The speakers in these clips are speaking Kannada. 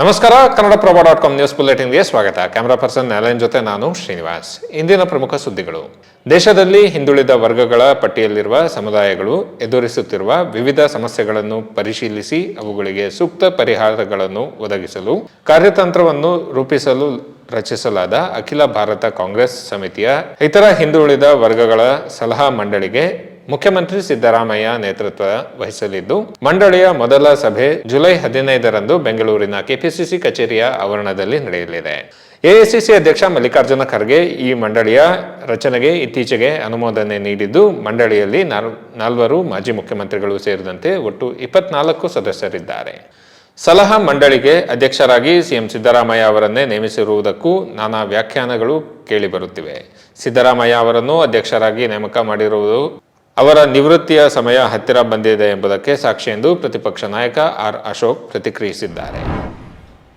ನಮಸ್ಕಾರ Kannada Prabha dot com news ಬುಲೆಟಿನ್ಗೆ ಸ್ವಾಗತ. ಕ್ಯಾಮರಾ ಪರ್ಸನ್ ನಾರಾಯಣ್ ಜೊತೆ ನಾನು ಶ್ರೀನಿವಾಸ್. ಇಂದಿನ ಪ್ರಮುಖ ಸುದ್ದಿಗಳು. ದೇಶದಲ್ಲಿ ಹಿಂದುಳಿದ ವರ್ಗಗಳ ಪಟ್ಟಿಯಲ್ಲಿರುವ ಸಮುದಾಯಗಳು ಎದುರಿಸುತ್ತಿರುವ ವಿವಿಧ ಸಮಸ್ಯೆಗಳನ್ನು ಪರಿಶೀಲಿಸಿ ಅವುಗಳಿಗೆ ಸೂಕ್ತ ಪರಿಹಾರಗಳನ್ನು ಒದಗಿಸಲು, ಕಾರ್ಯತಂತ್ರವನ್ನು ರೂಪಿಸಲು ರಚಿಸಲಾದ ಅಖಿಲ ಭಾರತ ಕಾಂಗ್ರೆಸ್ ಸಮಿತಿಯ ಇತರ ಹಿಂದುಳಿದ ವರ್ಗಗಳ ಸಲಹಾ ಮಂಡಳಿಗೆ ಮುಖ್ಯಮಂತ್ರಿ ಸಿದ್ದರಾಮಯ್ಯ ನೇತೃತ್ವ ವಹಿಸಲಿದ್ದು, ಮಂಡಳಿಯ ಮೊದಲ ಸಭೆ ಜುಲೈ ಹದಿನೈದರಂದು ಬೆಂಗಳೂರಿನ ಕೆಪಿಸಿಸಿ ಕಚೇರಿಯ ಆವರಣದಲ್ಲಿ ನಡೆಯಲಿದೆ. ಎಐಸಿಸಿ ಅಧ್ಯಕ್ಷ ಮಲ್ಲಿಕಾರ್ಜುನ ಖರ್ಗೆ ಈ ಮಂಡಳಿಯ ರಚನೆಗೆ ಇತ್ತೀಚೆಗೆ ಅನುಮೋದನೆ ನೀಡಿದ್ದು, ಮಂಡಳಿಯಲ್ಲಿ ನಾಲ್- ನಾಲ್ವರು ಮಾಜಿ ಮುಖ್ಯಮಂತ್ರಿಗಳು ಸೇರಿದಂತೆ ಒಟ್ಟು ಇಪ್ಪತ್ನಾಲ್ಕು ಸದಸ್ಯರಿದ್ದಾರೆ. ಸಲಹಾ ಮಂಡಳಿಗೆ ಅಧ್ಯಕ್ಷರಾಗಿ ಸಿಎಂ ಸಿದ್ದರಾಮಯ್ಯ ಅವರನ್ನೇ ನೇಮಿಸಿರುವುದಕ್ಕೂ ನಾನಾ ವ್ಯಾಖ್ಯಾನಗಳು ಕೇಳಿಬರುತ್ತಿವೆ. ಸಿದ್ದರಾಮಯ್ಯ ಅವರನ್ನು ಅಧ್ಯಕ್ಷರಾಗಿ ನೇಮಕ ಮಾಡಿರುವುದು ಅವರ ನಿವೃತ್ತಿಯ ಸಮಯ ಹತ್ತಿರ ಬಂದಿದೆ ಎಂಬುದಕ್ಕೆ ಸಾಕ್ಷಿ ಎಂದು ಪ್ರತಿಪಕ್ಷ ನಾಯಕ ಆರ್ ಅಶೋಕ್ ಪ್ರತಿಕ್ರಿಯಿಸಿದ್ದಾರೆ.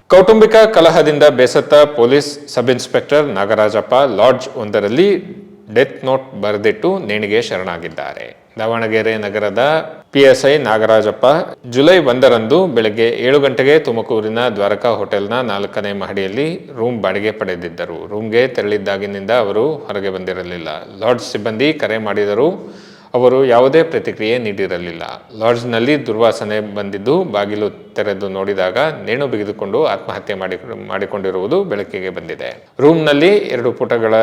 ಕೌಟುಂಬಿಕ ಕಲಹದಿಂದ ಬೇಸತ್ತ police sub inspector Nagarajappa lodge ಒಂದರಲ್ಲಿ ಡೆತ್ ನೋಟ್ ಬರೆದಿಟ್ಟು ನೇಣಿಗೆ ಶರಣಾಗಿದ್ದಾರೆ. ದಾವಣಗೆರೆ ನಗರದ ಪಿಎಸ್ಐ ನಾಗರಾಜಪ್ಪ ಜುಲೈ ಒಂದರಂದು ಬೆಳಗ್ಗೆ ಏಳು ಗಂಟೆಗೆ ತುಮಕೂರಿನ ದ್ವಾರಕಾ ಹೋಟೆಲ್ನ ನಾಲ್ಕನೇ ಮಹಡಿಯಲ್ಲಿ ರೂಮ್ ಬಾಡಿಗೆ ಪಡೆದಿದ್ದರು. ರೂಮ್ಗೆ ತೆರಳಿದ್ದಾಗಿನಿಂದ ಅವರು ಹೊರಗೆ ಬಂದಿರಲಿಲ್ಲ. ಲಾಡ್ಜ್ ಸಿಬ್ಬಂದಿ ಕರೆ ಮಾಡಿದರೂ ಅವರು ಯಾವುದೇ ಪ್ರತಿಕ್ರಿಯೆ ನೀಡಿರಲಿಲ್ಲ. ಲಾಡ್ಜ್ನಲ್ಲಿ ದುರ್ವಾಸನೆ ಬಂದಿದ್ದು, ಬಾಗಿಲು ತೆರೆದು ನೋಡಿದಾಗ ನೇಣು ಬಿಗಿದುಕೊಂಡು ಆತ್ಮಹತ್ಯೆ ಮಾಡಿ, ಮಾಡಿಕೊಂಡಿರುವುದು ಬೆಳಕಿಗೆ ಬಂದಿದೆ. ರೂಮ್ನಲ್ಲಿ ಎರಡು ಪುಟಗಳ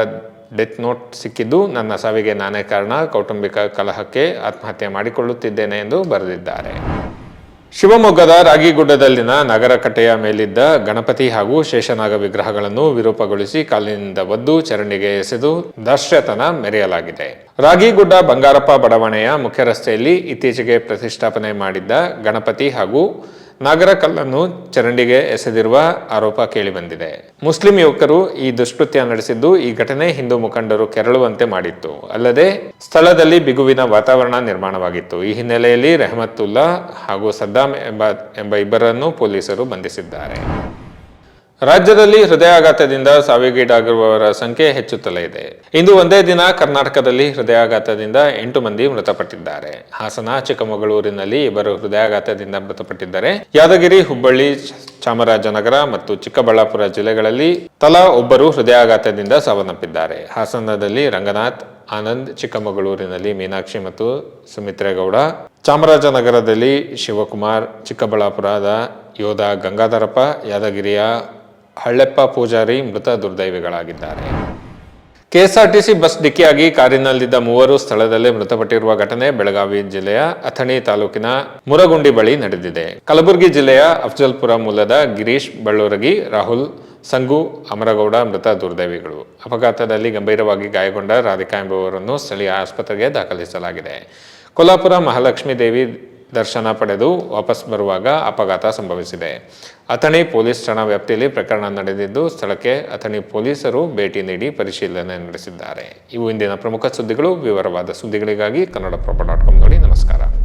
ಡೆತ್ ನೋಟ್ ಸಿಕ್ಕಿದ್ದು, ನನ್ನ ಸಾವಿಗೆ ನಾನೇ ಕಾರಣ, ಕೌಟುಂಬಿಕ ಕಲಹಕ್ಕೆ ಆತ್ಮಹತ್ಯೆ ಮಾಡಿಕೊಳ್ಳುತ್ತಿದ್ದೇನೆ ಎಂದು ಬರೆದಿದ್ದಾರೆ. ಶಿವಮೊಗ್ಗದ ರಾಗಿಗುಡ್ಡದಲ್ಲಿನ ನಗರ ಕಟ್ಟೆಯ ಮೇಲಿದ್ದ ಗಣಪತಿ ಹಾಗೂ ಶೇಷನಾಗ ವಿಗ್ರಹಗಳನ್ನು ವಿರೂಪಗೊಳಿಸಿ ಕಾಲಿನಿಂದ ಒದ್ದು ಚರಂಡಿಗೆ ಎಸೆದು ದಾಶ್ಯತನ ಮೆರೆಯಲಾಗಿದೆ. ರಾಗಿಗುಡ್ಡ ಬಂಗಾರಪ್ಪ ಬಡಾವಣೆಯ ಮುಖ್ಯ ರಸ್ತೆಯಲ್ಲಿ ಇತ್ತೀಚೆಗೆ ಪ್ರತಿಷ್ಠಾಪನೆ ಮಾಡಿದ್ದ ಗಣಪತಿ ಹಾಗೂ ನಾಗರ ಕಲ್ಲನ್ನು ಚರಂಡಿಗೆ ಎಸೆದಿರುವ ಆರೋಪ ಕೇಳಿಬಂದಿದೆ ಮುಸ್ಲಿಂ ಯುವಕರು ಈ ದುಷ್ಕೃತ್ಯ ನಡೆಸಿದ್ದು ಈ ಘಟನೆ ಹಿಂದೂ ಮುಖಂಡರು ಕೆರಳುವಂತೆ ಮಾಡಿತ್ತು. ಅಲ್ಲದೆ ಸ್ಥಳದಲ್ಲಿ ಬಿಗುವಿನ ವಾತಾವರಣ ನಿರ್ಮಾಣವಾಗಿತ್ತು. ಈ ಹಿನ್ನೆಲೆಯಲ್ಲಿ ರೆಹಮತ್ತುಲ್ಲಾ ಹಾಗೂ ಸದ್ದಾಂ ಎಂಬ ಎಂಬ ಇಬ್ಬರನ್ನು ಪೊಲೀಸರು ಬಂಧಿಸಿದ್ದಾರೆ. ರಾಜ್ಯದಲ್ಲಿ ಹೃದಯಾಘಾತದಿಂದ ಸಾವಿಗೀಡಾಗಿರುವವರ ಸಂಖ್ಯೆ ಹೆಚ್ಚುತ್ತಲೇ ಇದೆ. ಇಂದು ಒಂದೇ ದಿನ ಕರ್ನಾಟಕದಲ್ಲಿ ಹೃದಯಾಘಾತದಿಂದ ಎಂಟು ಮಂದಿ ಮೃತಪಟ್ಟಿದ್ದಾರೆ. ಹಾಸನ, ಚಿಕ್ಕಮಗಳೂರಿನಲ್ಲಿ ಇಬ್ಬರು ಹೃದಯಾಘಾತದಿಂದ ಮೃತಪಟ್ಟಿದ್ದಾರೆ. ಯಾದಗಿರಿ, ಹುಬ್ಬಳ್ಳಿ, ಚಾಮರಾಜನಗರ ಮತ್ತು ಚಿಕ್ಕಬಳ್ಳಾಪುರ ಜಿಲ್ಲೆಗಳಲ್ಲಿ ತಲಾ ಒಬ್ಬರು ಹೃದಯಾಘಾತದಿಂದ ಸಾವನ್ನಪ್ಪಿದ್ದಾರೆ. ಹಾಸನದಲ್ಲಿ ರಂಗನಾಥ್, ಆನಂದ್, ಚಿಕ್ಕಮಗಳೂರಿನಲ್ಲಿ ಮೀನಾಕ್ಷಿ ಮತ್ತು ಸುಮಿತ್ರೇಗೌಡ, ಚಾಮರಾಜನಗರದಲ್ಲಿ ಶಿವಕುಮಾರ್, ಚಿಕ್ಕಬಳ್ಳಾಪುರದ ಯೋಧ ಗಂಗಾಧರಪ್ಪ, ಯಾದಗಿರಿಯ ಹಳ್ಳೆಪ್ಪ ಪೂಜಾರಿ ಮೃತ ದುರ್ದೈವಿಗಳಾಗಿದ್ದಾರೆ. ಕೆಎಸ್ಆರ್ಟಿಸಿ ಬಸ್ ಡಿಕ್ಕಿಯಾಗಿ ಕಾರಿನಲ್ಲಿದ್ದ ಮೂವರು ಸ್ಥಳದಲ್ಲೇ ಮೃತಪಟ್ಟಿರುವ ಘಟನೆ ಬೆಳಗಾವಿ ಜಿಲ್ಲೆಯ ಅಥಣಿ ತಾಲೂಕಿನ ಮುರಗುಂಡಿ ಬಳಿ ನಡೆದಿದೆ. ಕಲಬುರಗಿ ಜಿಲ್ಲೆಯ ಅಫ್ಜಲ್ಪುರ ಮೂಲದ ಗಿರೀಶ್ ಬಳ್ಳೂರಗಿ, ರಾಹುಲ್ ಸಂಗು, ಅಮರಗೌಡ ಮೃತ ದುರ್ದೈವಿಗಳು. ಅಪಘಾತದಲ್ಲಿ ಗಂಭೀರವಾಗಿ ಗಾಯಗೊಂಡ ರಾಧಿಕಾ ಎಂಬುವರನ್ನು ಸ್ಥಳೀಯ ಆಸ್ಪತ್ರೆಗೆ ದಾಖಲಿಸಲಾಗಿದೆ. ಕೊಲ್ಲಾಪುರ ಮಹಾಲಕ್ಷ್ಮೀ ದೇವಿ ದರ್ಶನ ಪಡೆದು ವಾಪಸ್ ಬರುವಾಗ ಅಪಘಾತ ಸಂಭವಿಸಿದೆ. ಅಥಣಿ ಪೊಲೀಸ್ ಠಾಣಾ ವ್ಯಾಪ್ತಿಯಲ್ಲಿ ಪ್ರಕರಣ ನಡೆದಿದ್ದು ಸ್ಥಳಕ್ಕೆ ಅಥಣಿ ಪೊಲೀಸರು ಭೇಟಿ ನೀಡಿ ಪರಿಶೀಲನೆ ನಡೆಸಿದ್ದಾರೆ. ಇವು ಇಂದಿನ ಪ್ರಮುಖ ಸುದ್ದಿಗಳು. ವಿವರವಾದ ಸುದ್ದಿಗಳಿಗಾಗಿ ಕನ್ನಡ ಪ್ರಭ ಡಾಟ್ ಕಾಮ್ ನೋಡಿ ನಮಸ್ಕಾರ.